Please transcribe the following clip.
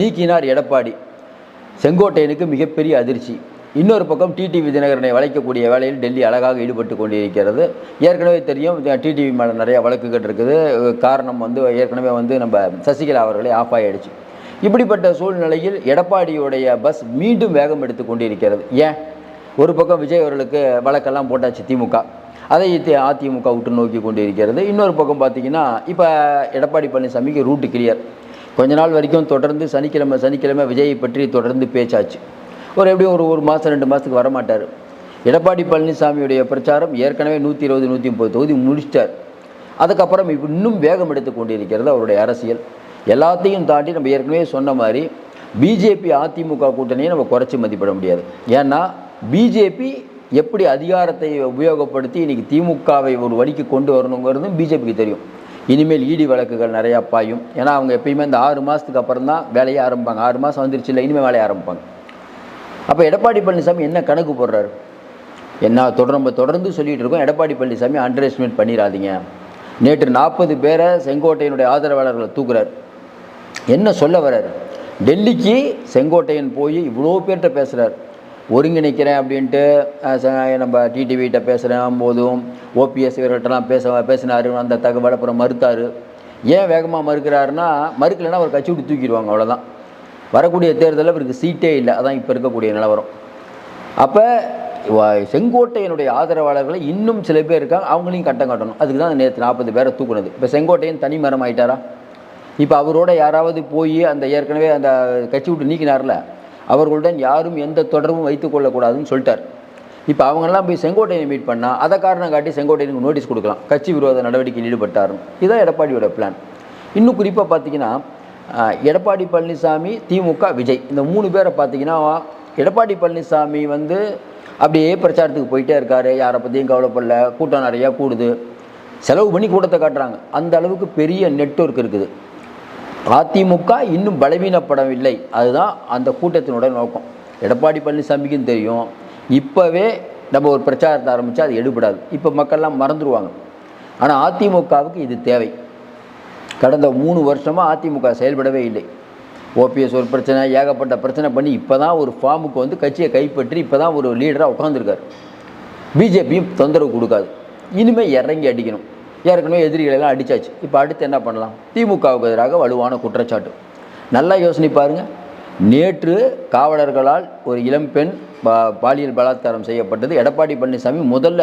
நீக்கினார் எடப்பாடி. செங்கோட்டையனுக்கு மிகப்பெரிய அதிர்ச்சி. இன்னொரு பக்கம் டிடிவி தினகரனை வளைக்கக்கூடிய வேலையில் டெல்லி அழகாக ஈடுபட்டு கொண்டிருக்கிறது. ஏற்கனவே தெரியும் டிடிவி மேலே நிறைய வழக்குகள் இருக்குது. காரணம் வந்து ஏற்கனவே வந்து நம்ம சசிகலா அவர்களை ஆஃப் ஆகிடுச்சு இப்படிப்பட்ட சூழ்நிலையில் எடப்பாடியுடைய பஸ் மீண்டும் வேகம் எடுத்து கொண்டிருக்கிறது. ஏன்? ஒரு பக்கம் விஜய் அவர்களுக்கு வழக்கெல்லாம் போட்டாச்சு திமுக. அதை அதிமுக விட்டு நோக்கி கொண்டிருக்கிறது. இன்னொரு பக்கம் பார்த்தீங்கன்னா இப்போ எடப்பாடி பழனிசாமிக்கு ரூட்டு கிளியர் கொஞ்ச நாள் வரைக்கும் தொடர்ந்து சனிக்கிழமை சனிக்கிழமை விஜயை பற்றி தொடர்ந்து பேச்சாச்சு. ஒரு எப்படியும் ஒரு ஒரு மாதம் ரெண்டு மாதத்துக்கு வரமாட்டார். எடப்பாடி பழனிசாமியுடைய பிரச்சாரம் ஏற்கனவே நூற்றி இருபது நூற்றி முப்பது தொகுதி முடிச்சிட்டார். அதுக்கப்புறம் இப்போ இன்னும் வேகம் எடுத்து கொண்டிருக்கிறது அவருடைய அரசியல். எல்லாத்தையும் தாண்டி நம்ம ஏற்கனவே சொன்ன மாதிரி பிஜேபி அதிமுக கூட்டணியை நம்ம குறைச்சி மதிப்பிட முடியாது. ஏன்னா பிஜேபி எப்படி அதிகாரத்தை உபயோகப்படுத்தி இன்றைக்கி திமுகவை ஒரு வழிக்கு கொண்டு வரணுங்கிறதும் பிஜேபிக்கு தெரியும். இனிமேல் ஈடி வழக்குகள் நிறையா பாயும். ஏன்னா அவங்க எப்பயுமே இந்த ஆறு மாதத்துக்கு அப்புறம் தான் வேலையை ஆரம்பிப்பாங்க. ஆறு மாதம் வந்துருச்சு இல்லை இனிமேல் வேலையை ஆரம்பிப்பாங்க. அப்போ எடப்பாடி பழனிசாமி என்ன கணக்கு போடுறாரு? என்ன தொடர் நம்ம தொடர்ந்து சொல்லிகிட்டு இருக்கோம். எடப்பாடி பழனிசாமி அண்டர் எஸ்டிமேட் பண்ணிடாதீங்க. நேற்று நாற்பது பேரை செங்கோட்டையனுடைய ஆதரவாளர்களை தூக்குறார். என்ன சொல்ல வர்றார்? டெல்லிக்கு செங்கோட்டையன் போய் இவ்வளோ பேர்கிட்ட பேசுகிறார் ஒருங்கிணைக்கிறேன் அப்படின்ட்டு நம்ம டிடிவிகிட்ட பேசுகிறேன் போதும். ஓபிஎஸ் இவர்கிட்டலாம் பேச பேசினார் அந்த தகவலை அப்புறம் மறுத்தார். ஏன் வேகமாக மறுக்கிறாருன்னா மறுக்கலைன்னா அவர் கட்சி விட்டு தூக்கிடுவாங்க அவ்வளோதான் வரக்கூடிய தேர்தலில் இவருக்கு சீட்டே இல்லை. அதான் இப்போ இருக்கக்கூடிய நிலவரம். அப்போ செங்கோட்டையனுடைய ஆதரவாளர்களை இன்னும் சில பேர் இருக்காங்க அவங்களையும் கட்டம் கட்டணும். அதுக்கு தான் நேற்று நாற்பது பேரை தூக்குனது. இப்போ செங்கோட்டையன் தனி மரம் ஆயிட்டாரா இப்போ அவரோட யாராவது போய் அந்த ஏற்கனவே அந்த கட்சி விட்டு நீக்கினார்ல அவர்களுடன் யாரும் எந்த தொடர்பும் வைத்துக் கொள்ளக்கூடாதுன்னு சொல்லிட்டார். இப்போ அவங்கெல்லாம் போய் செங்கோட்டையை மீட் பண்ணால் அதை காரணம் காட்டி செங்கோட்டையனுக்கு நோட்டீஸ் கொடுக்கலாம். கட்சி விரோத நடவடிக்கையில் ஈடுபட்டாரும். இதுதான் எடப்பாடியோட பிளான் இன்னும் குறிப்பாக பார்த்தீங்கன்னா எடப்பாடி பழனிசாமி திமுக விஜய். இந்த மூணு பேரை பார்த்தீங்கன்னா எடப்பாடி பழனிசாமி வந்து அப்படியே பிரச்சாரத்துக்கு போயிட்டே இருக்கார். யாரை பற்றியும் கவலைப்படல. கூட்டம் நிறையா கூடுது. செலவு பண்ணி கூட்டத்தை காட்டுறாங்க. அந்த அளவுக்கு பெரிய நெட்ஒர்க் இருக்குது. அதிமுக இன்னும் பலவீனப்படவில்லை. அதுதான் அந்த கூட்டத்தினோட நோக்கம். எடப்பாடி பழனிசாமிக்கும் தெரியும். இப்போவே நம்ம ஒரு பிரச்சாரத்தை ஆரம்பித்தா அது எடுபடாது. இப்போ மக்கள்லாம் மறந்துடுவாங்க ஆனால் அதிமுகவுக்கு இது தேவை. கடந்த மூணு வருஷமாக அதிமுக செயல்படவே இல்லை. ஓபிஎஸ் ஒரு பிரச்சனை ஏகப்பட்ட பிரச்சனை பண்ணி இப்போ தான் ஒரு ஃபார்முக்கு வந்து கட்சியை கைப்பற்றி இப்போ தான் ஒரு லீடராக உட்காந்துருக்காரு பிஜேபியும் தொந்தரவு கொடுக்காது. இனிமேல் இறங்கி அடிக்கணும். ஏற்கனவே எதிரிகளை எல்லாம் இப்போ அடுத்து என்ன பண்ணலாம்? திமுகவுக்கு எதிராக வலுவான குற்றச்சாட்டு. நல்லா யோசனை பாருங்கள் நேற்று காவலர்களால் ஒரு இளம்பெண் பாலியல் பலாத்காரம் செய்யப்பட்டது. எடப்பாடி பழனிசாமி முதல்ல